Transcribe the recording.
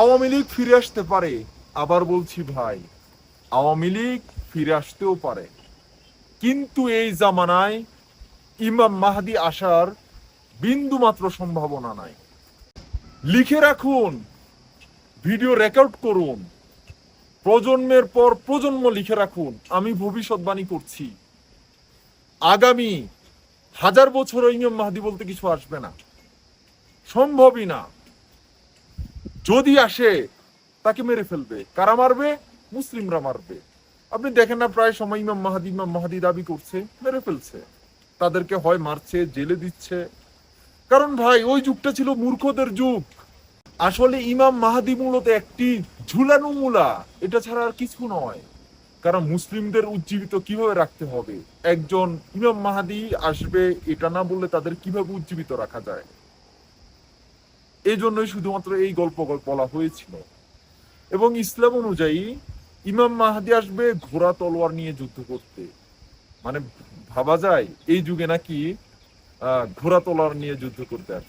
আওয়ামী লীগ ফিরে আসতে পারে, আবার বলছি ভাই, আওয়ামী লীগ ফিরে আসতেও পারে। কিন্তু এই জামানায় ইমাম মাহাদি আসার বিন্দু মাত্র সম্ভাবনা নাই। লিখে রাখুন, ভিডিও রেকর্ড করুন, প্রজন্মের পর প্রজন্ম লিখে রাখুন, আমি ভবিষ্যৎবাণী করছি। আগামী হাজার বছর ইমাম মাহাদি বলতে কিছু আসবে না। সম্ভবই না। যদি আসে, তাকে মেরে ফেলবে। কারা মারবে? মুসলিমরা মারবে। আপনি দেখেন না প্রায় সময় ইমাম মাহাদি ইমাম মাহাদি দাবি করছে, মেরে ফেলছে। তাদেরকে হয় মারছে, জেলে দিচ্ছে। কারণ ভাই, ওই যুগটা ছিল মূর্খদের যুগ। আসলে ইমাম মাহাদি মূলত একটি ঝুলানো মূলা। এটা ছাড়া আর কিছু নয়। কারণ মুসলিমদের উজ্জীবিত কীভাবে রাখতে হবে? একজন ইমাম মাহাদি আসবে, এটা না বললে তাদের কীভাবে উজ্জীবিত রাখা যায়? এই জন্যই শুধুমাত্র এই গল্প বলা হয়েছিল। এবং ইসলাম অনুযায়ী ইমাম মাহাদি আসবে ঘোড়া তলোয়ার নিয়ে যুদ্ধ করতে। মানে ভাবা যায়, এই যুগে নাকি ঘোড়া তলোয়ার নিয়ে যুদ্ধ করতে আসবে।